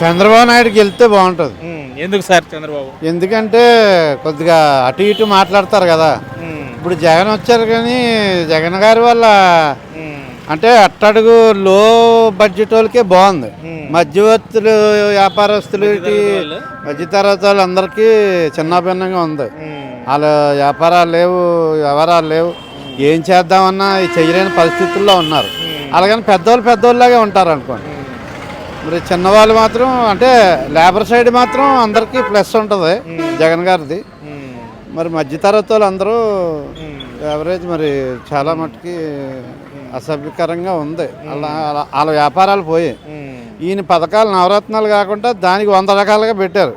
చంద్రబాబు నాయుడుకి వెళ్తే బాగుంటుంది. ఎందుకు సార్ చంద్రబాబు? ఎందుకంటే కొద్దిగా అటు ఇటు మాట్లాడతారు కదా. ఇప్పుడు జగన్ వచ్చారు కానీ జగన్ గారి వల్ల అంటే అట్టడుగు లో బడ్జెట్ వాళ్ళకే బాగుంది. మధ్యవర్తులు వ్యాపారస్తులు వాళ్ళు? మధ్యతరగతి వాళ్ళందరికీ చిన్నభిన్నంగా ఉంది. ఉమ్, వాళ్ళ వ్యాపారాలు లేవు వ్యవహారాలు లేవు. ఏం చేద్దామన్నా చేయలేని పరిస్థితుల్లో ఉన్నారు. అలాగని పెద్దవాళ్ళు పెద్దవాళ్ళలాగే ఉంటారు అనుకోండి. మరి చిన్నవాళ్ళు మాత్రం అంటే లేబర్ సైడ్ మాత్రం అందరికీ ప్లస్ ఉంటుంది జగన్ గారిది. మరి మధ్యతరగతి వాళ్ళు అందరూ యావరేజ్ మరి చాలా మటుకి అసభ్యకరంగా ఉంది. అలా వాళ్ళ వ్యాపారాలు పోయి. ఈయన పథకాలు నవరత్నాలు కాకుండా దానికి వంద రకాలుగా పెట్టారు.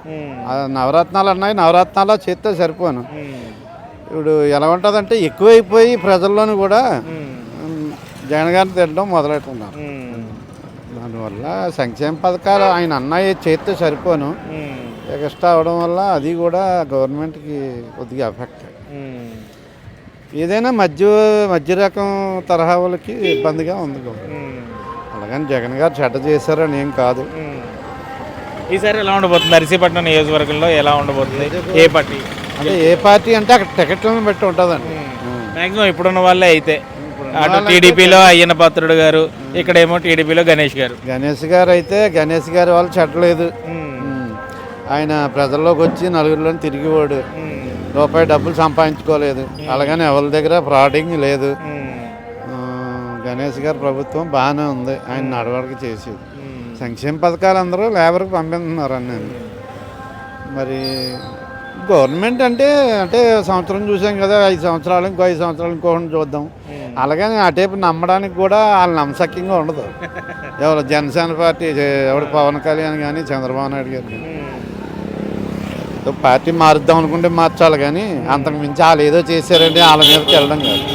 నవరత్నాలు అన్నాయి నవరత్నాలు చేస్తే సరిపోను. ఇప్పుడు ఎలా ఉంటుందంటే ఎక్కువైపోయి ప్రజల్లోని కూడా జగన్ గారిని తినడం మొదలెట్టున్నారు ఉమ్, దానివల్ల సంక్షేమ పథకాలు ఆయన అన్నయ్య చేస్తే సరిపోను. ఎక్స్ట్రా అవడం వల్ల అది కూడా గవర్నమెంట్కి కొద్దిగా ఎఫెక్ట్. ఏదైనా మధ్య మధ్య రకం తరహా వాళ్ళకి ఇబ్బందిగా ఉంది అలాగని జగన్ గారు చెడ్డ చేశారని ఏం కాదు. ఈసారి ఎలా ఉండబోతుంది? నర్సీపట్నం నియోజకవర్గంలో ఎలా ఉండబోతుంది? ఏ పార్టీ? అంటే ఏ పార్టీ అంటే అక్కడ టికెట్లను బట్టి ఉంటుందండి. మాక్సిమం ఇప్పుడున్న వాళ్ళే అయితే. అటు టీడీపీలో అయ్యన్న పాత్రుడు గారు ఇక్కడేమో టీడీపీలో గణేష్ గారు. గణేష్ గారు అయితే గణేష్ గారి వాళ్ళు ఉమ్. ఆయన ప్రజల్లోకి వచ్చి నలుగురిలో తిరిగివాడు రూపాయి డబ్బులు సంపాదించుకోలేదు. అలాగని ఎవరి దగ్గర ఫ్రాడింగ్ లేదు. గణేష్ గారి ప్రభుత్వం బాగానే ఉంది. ఆయన నడవడిక చేసేది. సంక్షేమ పథకాలు అందరూ లేబర్కి పంపిస్తున్నారు అన్నీ మరి గవర్నమెంట్ అంటే అంటే సంవత్సరం చూసాం కదా ఐదు సంవత్సరాలు ఇంకో ఐదు సంవత్సరాలు ఇంకోటి చూద్దాం. అలాగని టైపు నమ్మడానికి కూడా వాళ్ళు నమ్మసక్యంగా ఉండదు. ఎవరు జనసేన పార్టీ ఎవడు పవన్ కళ్యాణ్ కానీ చంద్రబాబు నాయుడు గారు కానీ పార్టీ మారుద్దాం అనుకుంటే మార్చాలి కానీ అంతకు మించి వాళ్ళు ఏదో చేశారంటే వాళ్ళ మీదకి వెళ్ళడం కాదు.